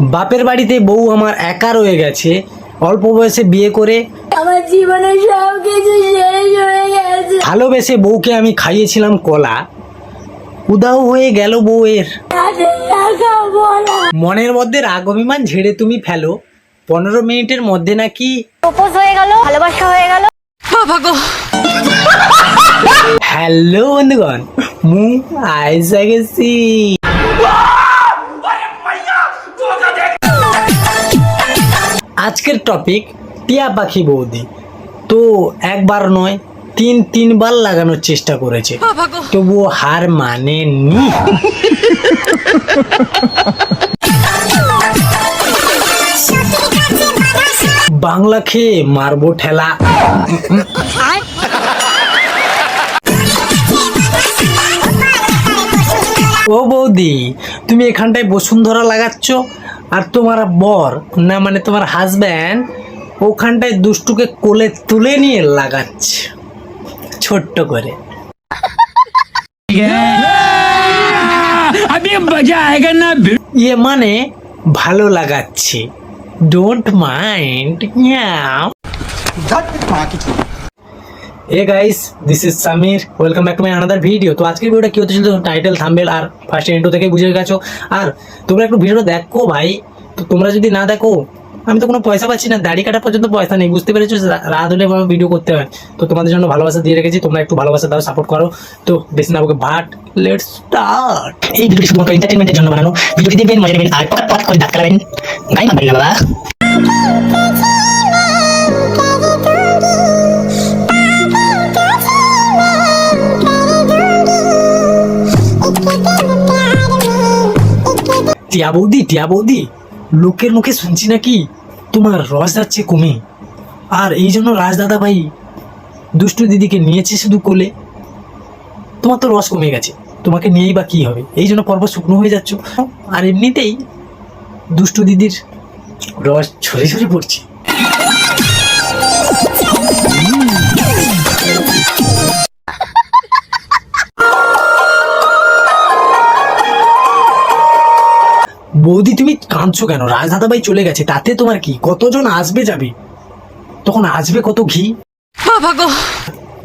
বাপের বাড়িতে বউ আমার একা রয়ে গেছে অল্প বয়সে বিয়ে করে আমার জীবনে সব কিছু শেষ হয়ে গেছে। ভালোবেসে বউকে আমি খাইয়েছিলাম কলা। উদাও হয়ে গেল বউয়ের। মনের মধ্যে রাগ অভিমান ঝেড়ে তুমি ফেলো। পনেরো মিনিটের মধ্যে নাকি প্রপোজ হয়ে গেল ভালোবাসা হয়ে গেল। হ্যালো বন্ধুগণ মু আইসা গেছি। আজকের টপিক টিয়া পাখি বৌদি। তো একবার নয় তিন তিনবার লাগানোর চেষ্টা করেছে। তবুও হার মানেনি। বাংলা খেয়ে মারবো ঠেলা। ও বৌদি তুমি এখানটায় বসুন্ধরা লাগাচ্ছ? আর তোমার বর না মানে তোমার হাজব্যান্ড ওখানটায় দুষ্টুকে কোলে তুলে নিয়ে লাগাচ্ছে। ছোট্ট করে। ইয়ে মানে ভালো লাগাচ্ছে। Don't mind a guys this is Samir welcome back to my another video তো আজকের ভিডিওটা কি হতে টাইটেল থাম্বেল আর ফার্স্ট ইন্ট্রো থেকে বুঝে গেছো। আর তোমরা একটু ভিডিওটা দেখো ভাই। তো তোমরা যদি না দেখো, আমি তো কোনো পয়সা পাচ্ছি না। দাড়ি কাটা পর্যন্ত পয়সা নেই। বুঝতে পেরেছ? রাত হলে আমার ভিডিও করতে হয়। তো তোমাদের জন্য ভালোবাসা দিয়ে রেখেছি। তোমরা একটু ভালোবাসা দাও সাপোর্ট করো। তো বেশি না আমাকে ভাট লেটস স্টার্ট এই ভিডিওটি শুধুমাত্র এন্টারটেনমেন্টের জন্য বানানো। ভিডিওটি দেখবেন, মজা নেবেন, আর পট পট করে লাগাবেন গাই না বাবা টিয়া বৌদি টিয়া বৌদি, লোকের মুখে শুনছি নাকি তোমার রস যাচ্ছে কমে। আর এই জন্য রাজদাদা ভাই দুষ্টু দিদিকে নিয়েছে শুধু কোলে। তোমার তো রস কমে গেছে, তোমাকে নিয়েই বা কী হবে? এই জন্য পরপর শুকনো হয়ে যাচ্ছ। আর এমনিতেই দুষ্টু দিদির রস ছড়ে ছড়ে পড়ছে। বৌদি তুমি কাঁদছো কেন? রাজদাদা ভাই চলে গেছে তাতে তোমার কি? কতজন আসবে যাবে? তখন আসবে কত ঘি?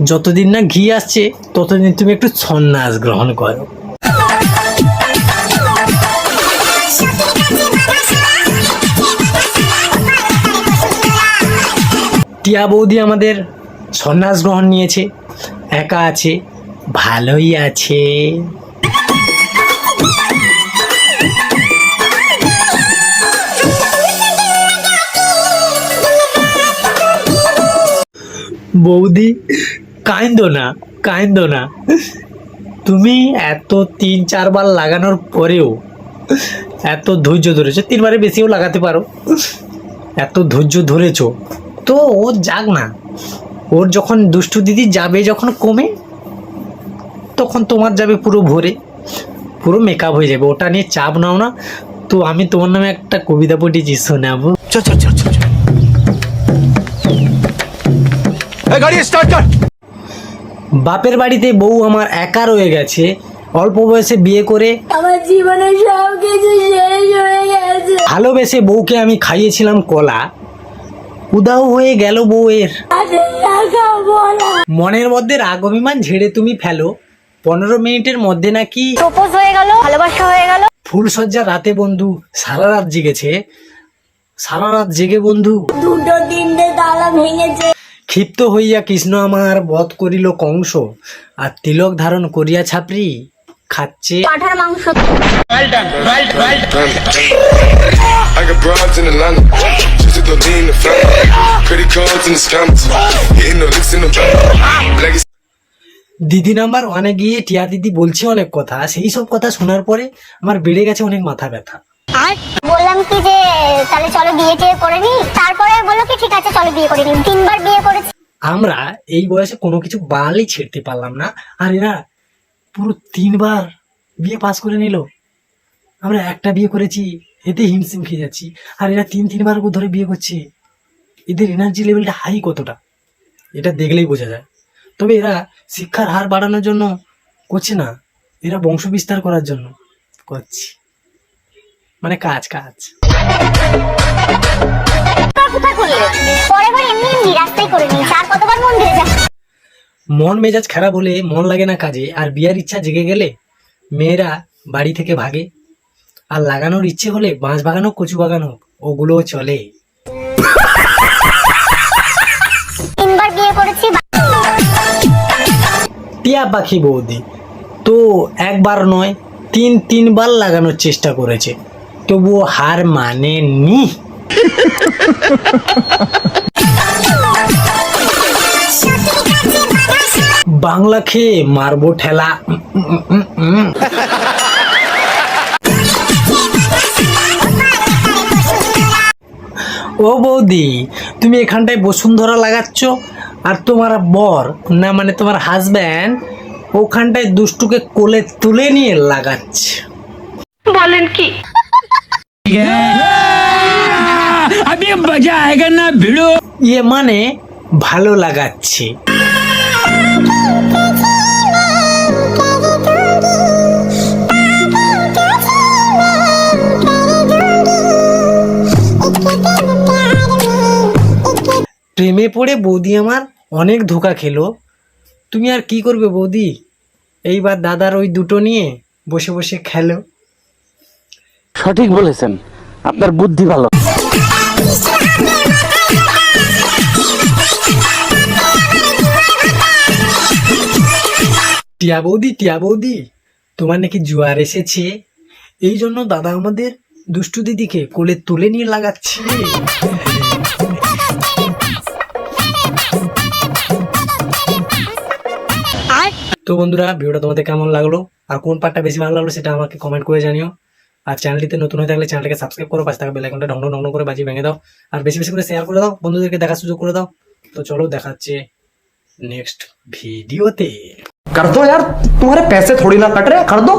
যতদিন না ঘি আসছে ততদিন তুমি একটু সন্ন্যাস গ্রহণ করো। টিয়া বৌদি আমাদের সন্ন্যাস গ্রহণ নিয়েছে। একা আছে ভালোই আছে। বৌদি, কাইন্দ না কাইন্দ না। তুমি এত তিন, চারবার লাগানোর পরেও এত ধৈর্য ধরেছো তিনবারে বেশিও লাগাতে পারো। এত ধৈর্য ধরেছো। তো ও যাক না, ওর যখন দুষ্টু দিদি যাবে যখন কমে, তখন তোমার যাবে পুরো ভরে, পুরো মেকআপ হয়ে যাবে। ওটা নিয়ে চাপ নাও না। তো আমি তোমার নামে একটা কবিতা পড়িয়েছি শোনাবো। চ চ চ চ বাপের বাড়িতে বউ আমার একা রয়ে গেছে অল্প বয়সে বিয়ে করে আমার জীবনে শেষ হয়ে গেছে। ভালোবেসে বউকে আমি খাইয়েছিলাম কলা। উদাও হয়ে গেল বউয়ের। মনের মধ্যে রাগ অভিমান ঝেড়ে তুমি ফেলো। পনেরো মিনিটের মধ্যে নাকি প্রপোজ হয়ে গেল ভালোবাসা হয়ে গেল। ফুলসজ্জা রাতে বন্ধু সারা রাত জেগেছে। সারা রাত জেগে বন্ধু। দুটো তিনটে তালা ভেঙেছে। ক্ষিপ্ত হইয়া কৃষ্ণ আমার বধ করিল কংস আর তিলক ধারণ করিয়া ছাপরি খাচ্ছে দিদি নাম্বার ওয়ানে গিয়ে টিয়া দিদি বলছে অনেক কথা সেই সব কথা শোনার পরে আমার বেড়ে গেছে অনেক মাথা ব্যথা। বললাম কি যে, তাহলে চলো বিয়ে টিয়ে করে নি তারপরে বলল কি, ঠিক আছে, চলো বিয়ে করে নিন তিনবার বিয়ে করেছি। আমরা এই বয়সে কোনো কিছু বালই ছেড়তে পারলাম না। আর এরা পুরো তিনবার বিয়ে পাস করে নিল। আমরা একটা বিয়ে করেছি এতে হিমশিম খেয়ে যাচ্ছি। আর এরা তিন, তিনবার ধরে বিয়ে করছে। এদের এনার্জি লেভেলটা হাই কতটা? এটা দেখলেই বোঝা যায়। তবে এরা শিক্ষার হার বাড়ানোর জন্য করছে না। এরা বংশ বিস্তার করার জন্য করছে। মানে কাজ কাজ। মন মেজাজ খারাপ হলে মন লাগে না কাজে আর বিয়ার ইচ্ছা জেগে গেলে মেয়েরা বাড়ি থেকে ভাগে। আর লাগানোর ইচ্ছে হলে বাঁশ বাগানো কচু বাগান হোক ওগুলোও চলে। টিয়া পাখি বৌদি তো একবার নয় তিন তিনবার লাগানোর চেষ্টা করেছে। তবুও হার মানেনি বাংলা খেয়ে মারবো ঠেলা। ও বৌদি, তুমি এখানটায় বসুন্ধরা লাগাচ্ছ আর তোমার বর, না মানে তোমার হাজব্যান্ড ওখানটায় দুষ্টুকে কোলে তুলে নিয়ে লাগাচ্ছে। ইয়ে মানে ভালো লাগাচ্ছে প্রেমে পড়ে বৌদি আমার অনেক ধোকা খেলো তুমি আর কি করবে বৌদি এইবার দাদার ওই দুটো নিয়ে বসে বসে খেলো সঠিক বলেছেন। আপনার বুদ্ধি ভালো। টিয়া বৌদি টিয়া বৌদি, তোমার নাকি জোয়ার এসেছে? এই জন্য দাদা আমাদের দুষ্টু দিদিকে কোলে তুলে নিয়ে লাগাচ্ছে। তো বন্ধুরা, ভিডিওটা তোমাদের কেমন লাগল? আর কোন পার্টটা বেশি ভালো লাগল সেটা আমাকে কমেন্ট করে জানিও। আর চ্যানেলটিতে নতুন হয়ে থাকলে চ্যানেলটাকে সাবস্ক্রাইব করো পাশে থাকা বেল আইকনটা ঢং ঢং করে বাজিয়ে ভেঙে দাও আর বেশি বেশি করে শেয়ার করে দাও বন্ধুদেরকে দেখার সুযোগ করে দাও তো চলো দেখাচ্ছে নেক্সট ভিডিওতে कर दो यार तुम्हारे पैसे थोड़ी ना कट रहे कर दो